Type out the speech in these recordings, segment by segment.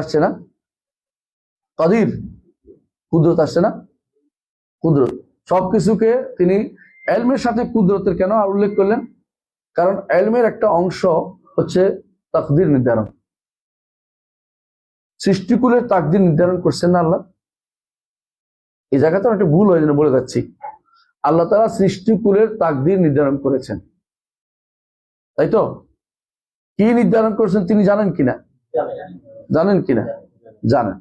আসছে না? কাদির কুদরত আসছে না? কুদরত সবকিছুকে তিনি এলমের সাথে কুদরতের কেন উল্লেখ করলেন? কারণ এলমের একটা অংশ হচ্ছে তাকদির নির্ধারণ। সৃষ্টিকুলের তাকদির নির্ধারণ করছেন না আল্লাহ? এই জায়গাতে একটা ভুল হয়ে যেন বলে যাচ্ছি। আল্লাহ তারা সৃষ্টিকুলের তাকদির নির্ধারণ করেছেন। তাই তো? কি নির্ধারণ করেছেন তিনি জানেন কিনা? জানেন কিনা জানেন।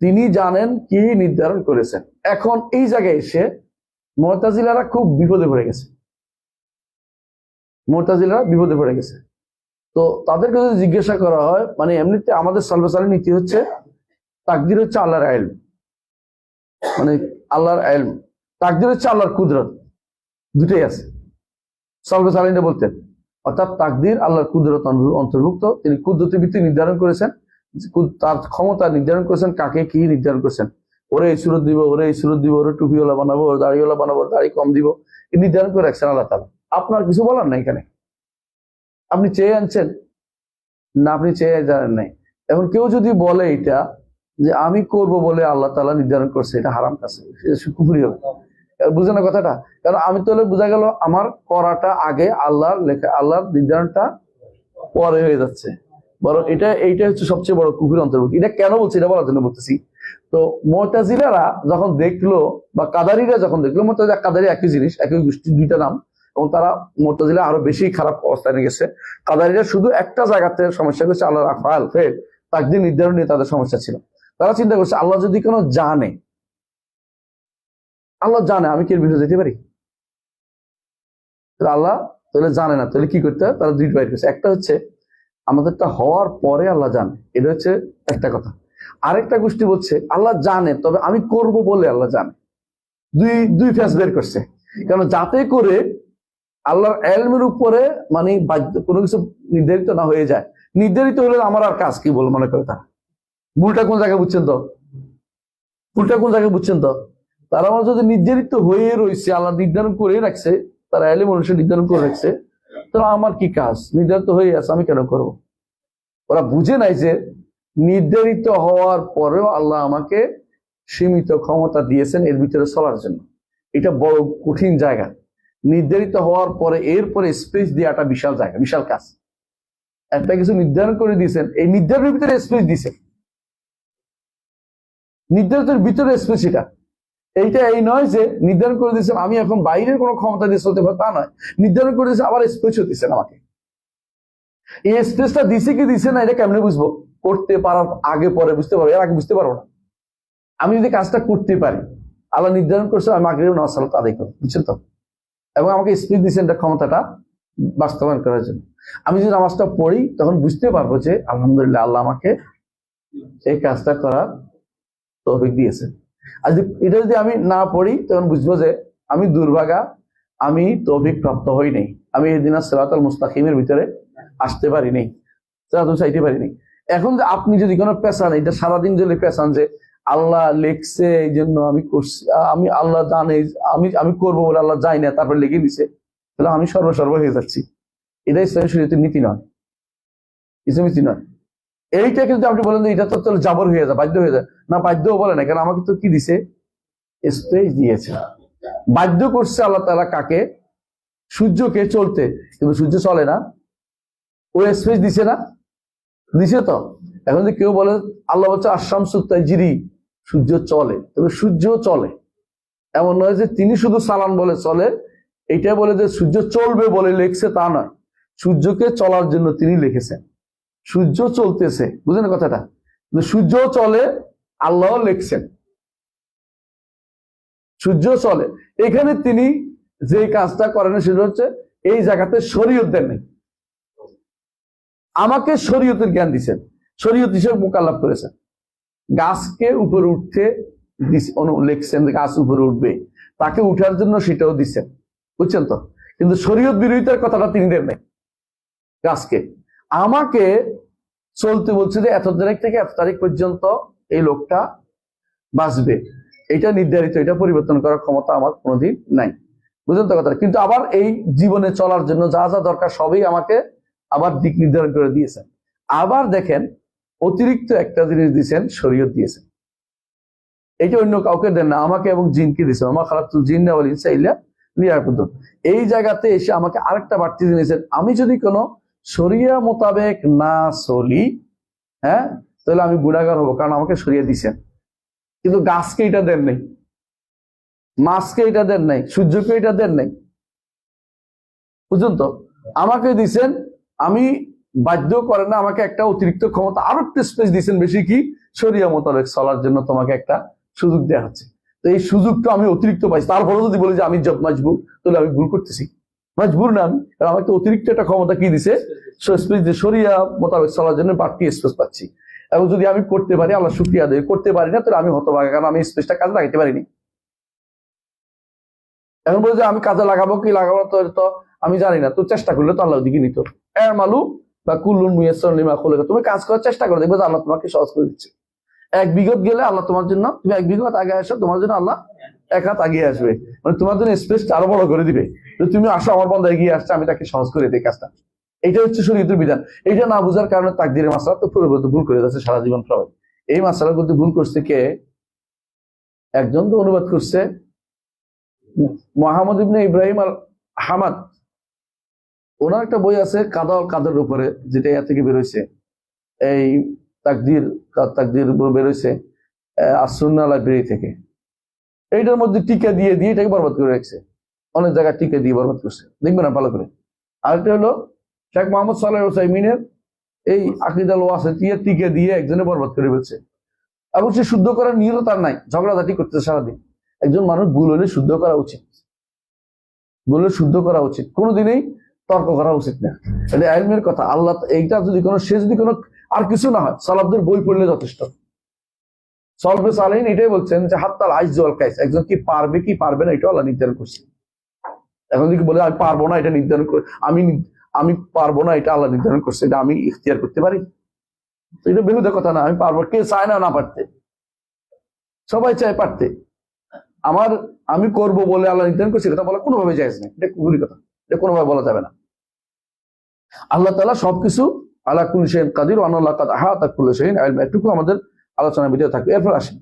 তিনি জানেন কি নির্ধারণ করেছেন। এখন এই জায়গায় এসে মহতাজিলারা খুব বিপদে পড়ে গেছে। মোরতাজিলারা বিপদে পড়ে গেছে। তো তাদেরকে যদি জিজ্ঞাসা করা হয় মানে এমনিতে আমাদের সালবাসালের নীতি হচ্ছে, তাকদির হচ্ছে আল্লাহর আইল। মানে আল্লাহর আইল। তাকদির হচ্ছে আল্লাহর কুদরত। দুটাই আছে। সালবাসালিনটা বলতেন, অর্থাৎ তাকদির আল্লাহর কুদরত অন্ত- অন্তর্ভুক্ত। তিনি কুদরতের ভিত্তি নির্ধারণ করেছেন। তার ক্ষমতা নির্ধারণ করেছেন, কাকে কি নির্ধারণ করেছেন? ওরে এই সুরত দিব, ওরে এই সুরত দিব, ওরে টুপিওয়ালা বানাবো দাড়িওয়ালা বানাবো, দাড়ি কম দিব এই নির্ধারণ করে রাখছেন আল্লাহ তালা আপনার কিছু বলার নাই এখানে? আপনি চেয়ে আনছেন? না, আপনি চেয়ে জানেন নাই। এখন কেউ যদি বলে এটা, যে আমি করব বলে আল্লাহ তালা নির্ধারণ করছে, এটা হারাম কাছে কুপুরি হবে। বুঝে না কথাটা? কারণ আমি তাহলে বোঝা গেল, আমার করাটা আগে আল্লাহর লেখা, আল্লাহর নির্ধারণটা পরে হয়ে যাচ্ছে। বরং এটা, এইটা হচ্ছে সবচেয়ে বড় কুকুর অন্তর্ভুক্ত। এটা কেন বলছি? এটা বলার জন্য বলতেছি। তো মোতাজিলারা যখন দেখল বা কাদারিরা যখন দেখল মোতাজিলা কাদারি একই জিনিস, একই গোষ্ঠী, দুইটা নাম, এবং তারা মোতাজিলা আরও বেশি খারাপ অবস্থায় নিয়ে গেছে। কাদারিরা শুধু একটা জায়গাতে সমস্যা করছে আল্লাহর আফাল ফের তাকদিন নির্ধারণ নিয়ে তাদের সমস্যা ছিল। তারা চিন্তা করছে, আল্লাহ যদি কোনো জানে, আল্লাহ জানে, আমি কি বিষয়ে যেতে পারি? আল্লাহ তাহলে জানে না, তাহলে কি করতে হয়? তারা দুইটা বাইর করছে একটা হচ্ছে আমাদেরটা হওয়ার পরে আল্লাহ জানে। এটা হচ্ছে একটা কথা। আরেকটা গোষ্ঠী বলছে, আল্লাহ জানে, তবে আমি করব বলে আল্লাহ জানে। দুই দুই ফেস বের করছে। কারণ যাতে করে আল্লাহর এলমের উপরে মানে কোনো কিছু নির্ধারিত না হয়ে যায়। নির্ধারিত হলে আমার আর কাজ কি বল মনে করে তারা? ভুলটা কোন জায়গায় বুঝছেন তো? ভুলটা কোন জায়গায় বুঝছেন তো? তারা আমার যদি নির্ধারিত হয়ে রয়েছে, আল্লাহ নির্ধারণ করে রাখছে, তারা এলে মানুষের নির্ধারণ করে রাখছে, তাহলে আমার কি কাজ? নির্ধারিত হয়ে আছে, আমি কেন করব? ওরা বুঝে নাই যে নির্ধারিত হওয়ার পরেও আল্লাহ আমাকে সীমিত ক্ষমতা দিয়েছেন এর ভিতরে চলার জন্য। এটা বড় কঠিন জায়গা। নির্ধারিত হওয়ার পরে, এরপরে স্পেস দেওয়াটা বিশাল জায়গা, বিশাল কাজ। একটা কিছু নির্ধারণ করে দিয়েছেন, এই নির্ধারণের ভিতরে স্পেস দিয়েছেন। নির্ধারিতের ভিতরে স্পেস এটা। এইটা এই নয় যে নির্ধারণ করে দিয়েছেন, আমি এখন বাইরের কোনো ক্ষমতা দিয়ে চলতে পারব তা নয়। নির্ধারণ করে দিয়েছে আবার স্পেসও দিচ্ছেন আমাকে। এই স্পেসটা দিছে কি দিছে না, এটা কেমনে বুঝব? করতে পারার আগে পরে বুঝতে পারব, এর আগে বুঝতে পারব না। আমি যদি কাজটা করতে পারি, আল্লাহ নির্ধারণ করছে, আমি আগে নামাজ সালাত আদায় করব, বুঝছেন তো? এবং আমাকে স্পিড দিচ্ছেন এটা ক্ষমতাটা বাস্তবায়ন করার জন্য। আমি যদি নামাজটা পড়ি, তখন বুঝতে পারব যে আলহামদুলিল্লাহ আল্লাহ আমাকে এই কাজটা করার তৌফিক দিয়েছে। আর যদি, এটা যদি আমি না পড়ি, তখন বুঝব যে আমি দুর্ভাগা আমি তৌফিক প্রাপ্ত হই নাই আমি এই দিন সেরাতাল মুস্তাকিমের ভিতরে আসতে পারি নাই সেরাতুল চাইতে পারি নাই এখন যে আপনি যদি কোনো পেশান এটা সারাদিন যদি পেশান যে আল্লাহ লেখছে এই জন্য আমি করছি আমি আল্লাহ জানে, আমি আমি করব বলে আল্লাহ যাই না, তারপর লিখে দিছে, তাহলে আমি সর্বসর্ব হয়ে যাচ্ছি। এটা ইসলামী শরীয়তের নীতি নয়। ইসলামী নীতি নয়। এইটা কিন্তু আপনি বলেন যে এটা তো তাহলে জাবর হয়ে যায়, বাধ্য হয়ে যায়। না, বাধ্যও বলে না কারণ আমাকে তো কি দিছে? স্পেস দিয়েছে। বাধ্য করছে আল্লাহ তালা কাকে? সূর্যকে চলতে। কিন্তু সূর্য চলে না। ও স্পেস দিছে না। দিছে তো? এখন যদি কেউ বলে, আল্লাহ বলছে আসাম সুত্তাই জিরি, সূর্য চলে। তবে সূর্য চলে। এমন নয় যে তিনি শুধু সালান বলে চলে। এটা বলে যে সূর্য চলবে বলে লিখছে তা নয়। সূর্যকে চলার জন্য তিনি লিখেছেন। সূর্য চলতেছে। বুঝলেন কথাটা? সূর্য চলে আল্লাহ লিখছেন। সূর্য চলে। এখানে তিনি যে কাজটা করেন সেটা হচ্ছে এই জায়গাতে শরীয়ত দেন আমাকে শরীয়তের জ্ঞান দিচ্ছেন শরীয়ত হিসেবে মোকাল্লাভ করেছেন। গাছকে উপরে উঠতে লিখছেন গাছ উপরে উঠবে। তাকে উঠার জন্য সেটাও দিচ্ছেন বুঝছেন তো? কিন্তু শরীয়ত বিরোধিতার কথাটা তিনি দেন নাই গাছকে। আমাকে চলতে বলছে যে এত তারিখ থেকে এত তারিখ পর্যন্ত এই লোকটা বাঁচবে। এটা নির্ধারিত, এটা পরিবর্তন করার ক্ষমতা আমার কোনোদিন নাই। বুঝলেন তো কথা কিন্তু আবার এই জীবনে চলার জন্য যা যা দরকার সবই আমাকে আবার দিক নির্ধারণ করে দিয়েছেন। আবার দেখেন, অতিরিক্ত একটা জিনিস দিয়েছেন, শরীয়ত দিয়েছেন। এটা অন্য কাউকে দেন না, আমাকে এবং জিনকে দিয়েছেন। আমার খারাপ তো জিন না বলি চাইলা নিরাপদ এই জায়গাতে এসে আমাকে আরেকটা বাড়তি দিয়েছেন। আমি যদি কোনো শরিয়া মোতাবেক না চলি হ্যাঁ তাহলে আমি গুণাগার হব, কারণ আমাকে সরিয়ে দিছেন কিন্তু গাছকে এটা দেন নাই। মাছকে এটা দেন নাই, সূর্যকে এটা দেন নাই। বুঝুন তো? আমাকে দিছেন, আমি বাধ্য করে না, আমাকে একটা অতিরিক্ত ক্ষমতা, আরও একটা স্পেস দিয়েছেন বেশি কি? শরিয়া মোতাবেক চলার জন্য তোমাকে একটা সুযোগ দেওয়া হচ্ছে। তো এই সুযোগটা আমি অতিরিক্ত পাইছি। তারপরে যদি বলি যে আমি জব মাজবুর, তাহলে আমি ভুল করতেছি। মাজবুর না আমি, কারণ আমাকে অতিরিক্ত একটা ক্ষমতা কি দিছে? স্পেস যে শরিয়া মোতাবেক চলার জন্য বাড়তি স্পেস পাচ্ছি। এবং যদি আমি করতে পারি, আল্লাহ শুক্রিয়া দেয় করতে পারি না, তাহলে আমি হতভাগা, কারণ আমি স্পেসটা কাজে লাগাইতে পারিনি। এখন বলে যে আমি কাজে লাগাবো কি লাগাবো তো আমি জানি না। তো চেষ্টা করলে তো আল্লাহ দিকে নিত। এর মালু বা কুল্লুন মুয়াসসারুন লিমা খুলিকা তুমি কাজ করার চেষ্টা করো, দেখবে আল্লাহ তোমাকে সহজ করে দিচ্ছে। এক বিঘত গেলে আল্লাহ তোমার জন্য, তুমি এক বিঘত আগে আসো, তোমার জন্য আল্লাহ এক হাত আগিয়ে আসবে। মানে তোমার জন্য স্পেসটা আরও বড় করে দিবে। তুমি আসো, আমার বন্ধ এগিয়ে আসছে, আমি তাকে সহজ করে দিই কাজটা। এটা হচ্ছে শরীয়তের বিধান। এটা না বোঝার কারণে তাকদিরের মাসলা তো পরিবর্তন ভুল করে যাচ্ছে সারা জীবন সবাই এই মাসালা করতে ভুল করছে কে? একজন তো অনুবাদ করছে Mohammed ibn Ibrahim al Hamad. ওনার একটা বই আছে, কাদা কাদের উপরে, যেটা এর থেকে বেরোইছে এই তাকদির তাকদির বেরোইছে আসুন্না লাইব্রেরি থেকে। এইটার মধ্যে টিকা দিয়ে দিয়ে এটাকে বরবাদ করে রাখছে। অনেক জায়গায় টিকা দিয়ে বরবাদ করছে। দেখবেন না, ভালো করে। আরেকটা হলো শেখ মোহাম্মদ সাল্লাহ সাইমিনের এই আকিদাল ওয়াসেতিয়ে টিকে দিয়ে একজনে বরবাদ করে ফেলছে। এবং সে শুদ্ধ করার নিয়ত তার নাই, ঝগড়াঝাটি করতে সারাদিন। একজন মানুষ ভুল হলে শুদ্ধ করা উচিত। ভুল শুদ্ধ করা উচিত। কোনোদিনই তর্ক করা উচিত না। এটা আইলমের কথা। আল্লাহ এইটা যদি কোনো, সে যদি কোনো আর কিছু না হয় সালাবদের বই পড়লে যথেষ্ট। সলফে সালেন এটাই বলছেন যে, হাত্তাল আইজ কাইস। একজন কি পারবে কি পারবে না এটা আল্লাহ নির্ধারণ করছে। এখন যদি বলে, আমি পারব না, এটা নির্ধারণ করে আমি আমি পারব না, এটা আল্লাহ নির্ধারণ করছে, এটা আমি ইখতিয়ার করতে পারি। এটা বেহুদা কথা না, আমি পারব। কে চায় না না পারতে। সবাই চায় পারতে। আমার, আমি করব বলে আল্লাহ নির্ধারণ করছে, এটা বলা কোনোভাবে যায় না এটা কুকুরি কথা। এটা কোনোভাবে বলা যাবে না। আল্লাহ তালা সবকিছু আল্লাহ কুল সেন কাদির আল্লাহ আহা তাকুল সেন এটুকু আমাদের আলোচনার ভিতরে থাকবে। এরপর আসেন